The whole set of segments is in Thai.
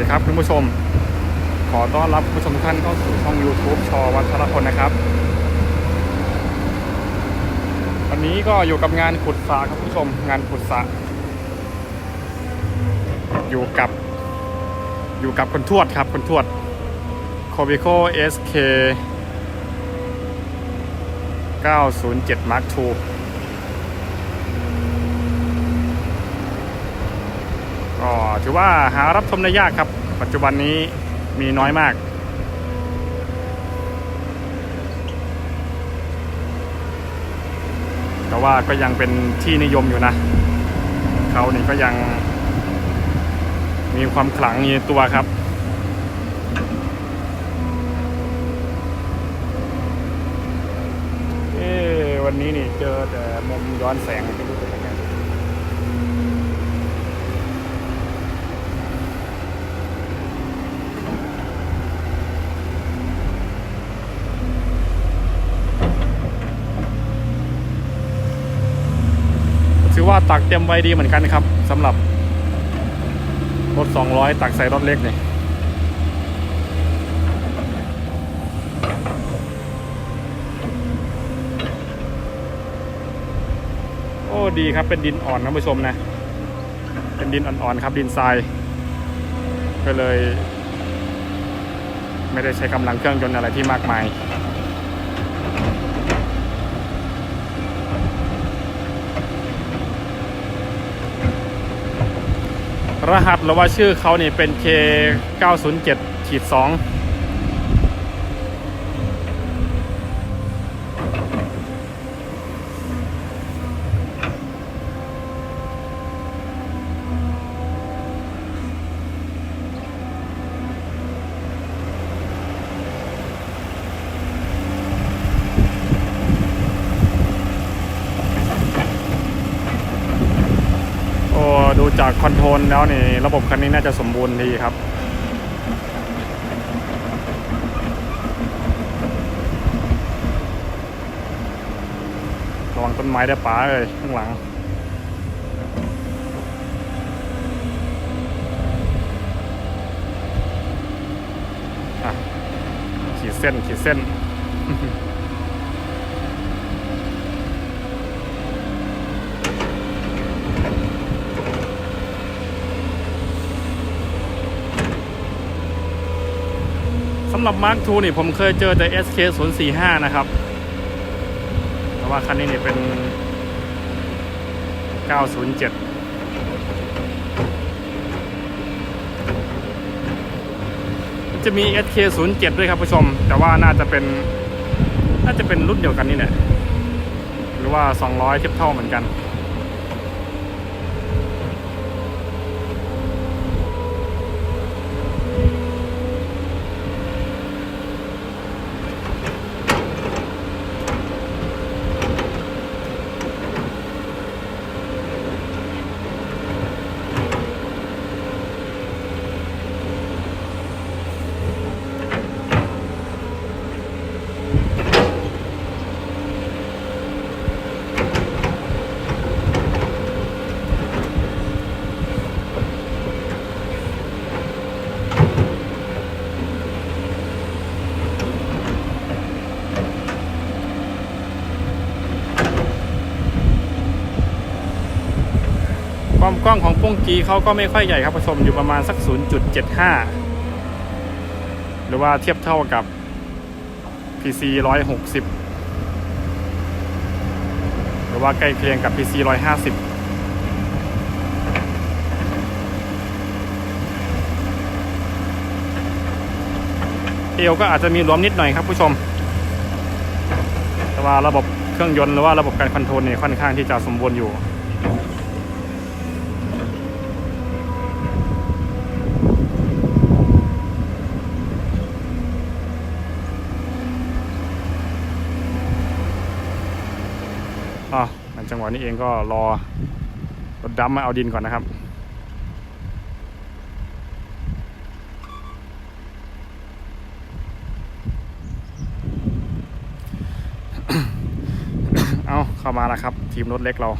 ดีครับคุณผู้ชม ขอต้อนรับคุณผู้ชมทุกท่านเข้าสู่ช่อง YouTube ชอวัชรพลนะครับ วันนี้ก็อยู่กับงานขุดสระครับคุณผู้ชม งานขุดสระอยู่กับอยู่กับคนทวดครับคนทวด c o b i c o SK 907 Mark II ก็ ถือว่าหารับชมได้ยากครับ ปัจจุบันนี้มีน้อยมากแต่ว่าก็ยังเป็นที่นิยมอยู่นะ เขานี่ก็ยังมีความขลังอยู่ในตัวครับ เอ๊วันนี้นี่เจอแต่มุมย้อนแสงไม่รู้เป็นยังไง ถือว่า ตักเต็มไว้ดีเหมือนกันครับสำหรับรถ 200 ตักใส่รถเล็กนี่โอ้ดีครับเป็นดินอ่อนนะผู้ชมนะ เป็นดินอ่อนๆครับดินทรายก็เลย ไม่ได้ใช้กำลังเครื่องยนต์อะไรที่มากมาย รหัสหรือว่าชื่อเขานี่เป็น K907-2 คอนโทรลแล้วนี่ระบบคันนี้น่าจะสมบูรณ์ดีครับ ระวังต้นไม้ได้ป๋าเลยข้างหลังขีดเส้นขีดเส้นำหรับ Mark II นี่ผมเคยเจอแต่ SK 0 4 5นะครับ แต่ว่าคันนี้เนี่ยเป็น 907จะมี SK 07 ด้วยครับผู้ชม แต่ว่าน่าจะเป็น น่าจะเป็นรุ่นเดียวกันนี่แหละ หรือว่า 200เทียบเท่าเหมือนกัน ความกว้างของป้งจีเขาก็ไม่ค่อยใหญ่ครับผู้ชมอยู่ประมาณสัก 0.75 หรือว่าเทียบเท่ากับ PC 160 หรือว่าใกล้เคียงกับ PC 150เอวก็อาจจะมีหลวมนิดหน่อยครับผู้ชม แต่ว่าระบบเครื่องยนต์หรือว่าระบบการคอนโทรลเนี่ยค่อนข้างที่จะสมบูรณ์อยู่ อะใน จังหวะนี้เองก็รอรถดำมาเอาดินก่อนนะครับเอาเข้ามาแล้วครับ ทีมรถเล็กเรา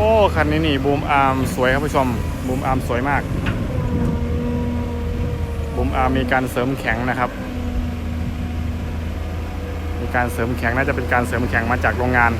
เคันนี้นี่บูมอาร์มสวยครับผู้ชมบูมอาร์มสวยมากบูมอาร์มมีการเสริมแข็งนะครับ มีการเสริมแข็งน่าจะเป็นการเสริมแข็งมาจากโรงงาน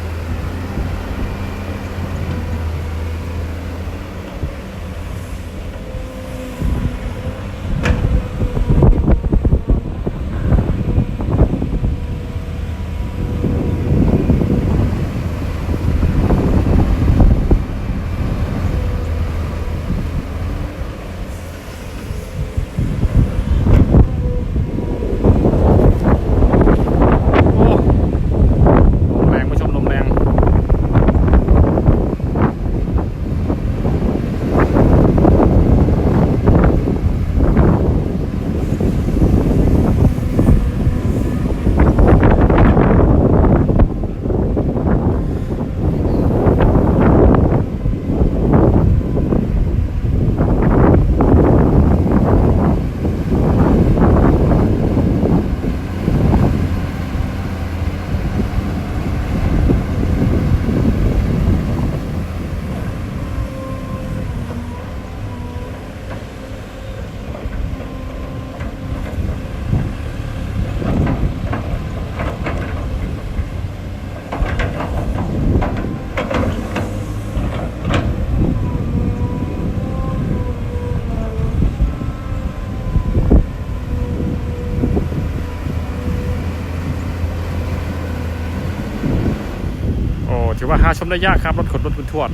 หาชมได้ยากครับรถขนรถบรรทุก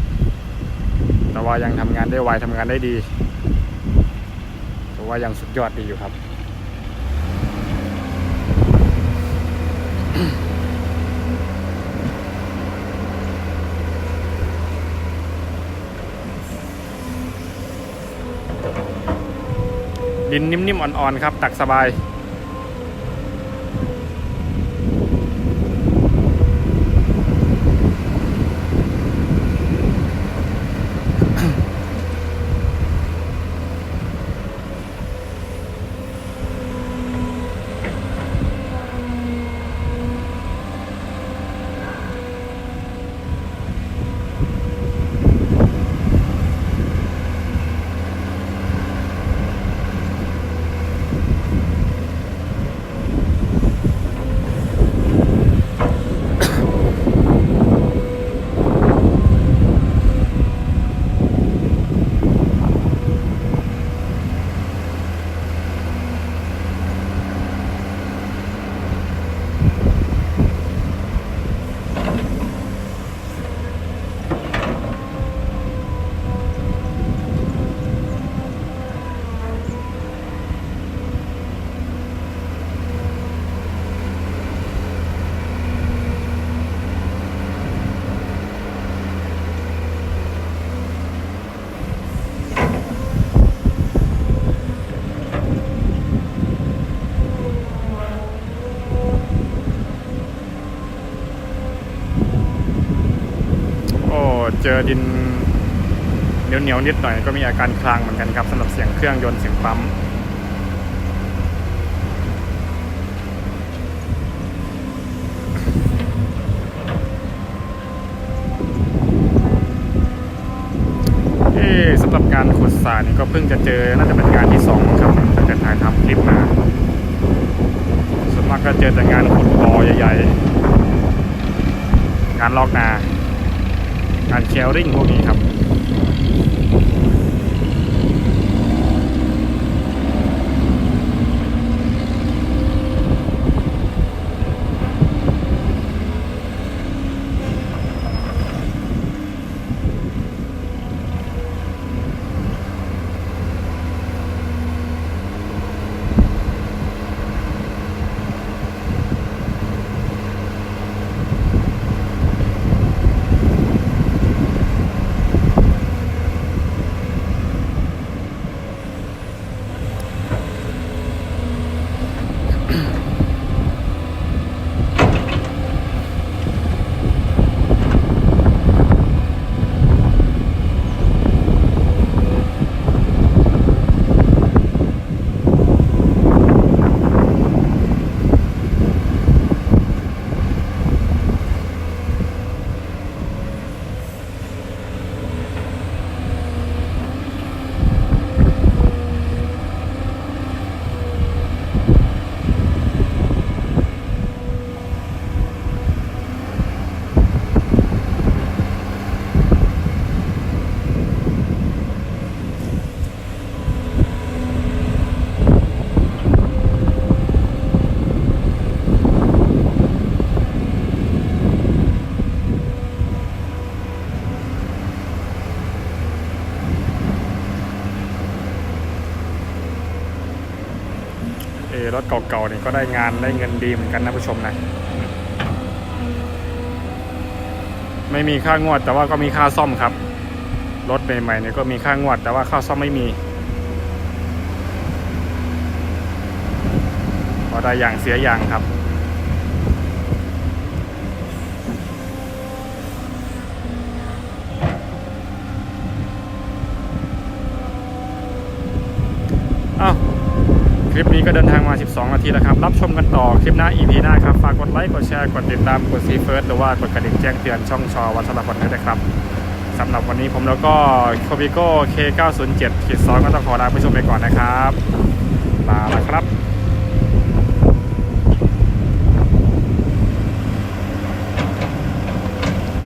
แต่ว่ายังทำงานได้ไวทำงานได้ดีถือว่ายังสุดยอดดีอยู่ครับดินนิ่มๆอ่อนๆครับ ตักสบาย โอ้ เจอดินเหนียวๆนิดหน่อยก็มีอาการคลางเหมือนกันครับสำหรับเสียงเครื่องยนต์เสียงปั๊มเอ๊ะสำหรับการขุดสารนี่ก็เพิ่งจะเจอน่าจะเป็นงานที่สองครับตั้งแต่ถ่ายทำคลิปมาส่วนมากก็เจอแต่งานขุดบ่อใหญ่ๆงานลอกนา การแคลริ่งพวกนี้ครับ โรถ เก่าๆนี่ก็ได้งานได้เงินดีเหมือนกันนะผู้ชมนะ ไม่มีค่างวดแต่ว่าก็มีค่าซ่อมครับ รถใหม่ๆเนี่ยก็มีค่างวดแต่ว่าค่าซ่อมไม่มีพอได้อย่างเสียอย่างครับ อ้าว ค ลิปนี้ก็เดินทางมา 12 นาทีแล้วครับ รับชมกันต่อคลิปหน้า EP หน้าครับ ฝากกดไลค์ กดแชร์ กดติดตาม กดซีเฟิร์สหรือว่ากดกระดิ่งแจ้งเตือนช่องชอวัชรพลด้วยนะครับสำหรับวันนี้ผมแล้วก็โคบิโก้ K907 ขีด2ก็ต้องขอลาไปชมไปก่อนนะครับ ลาแล้วครับ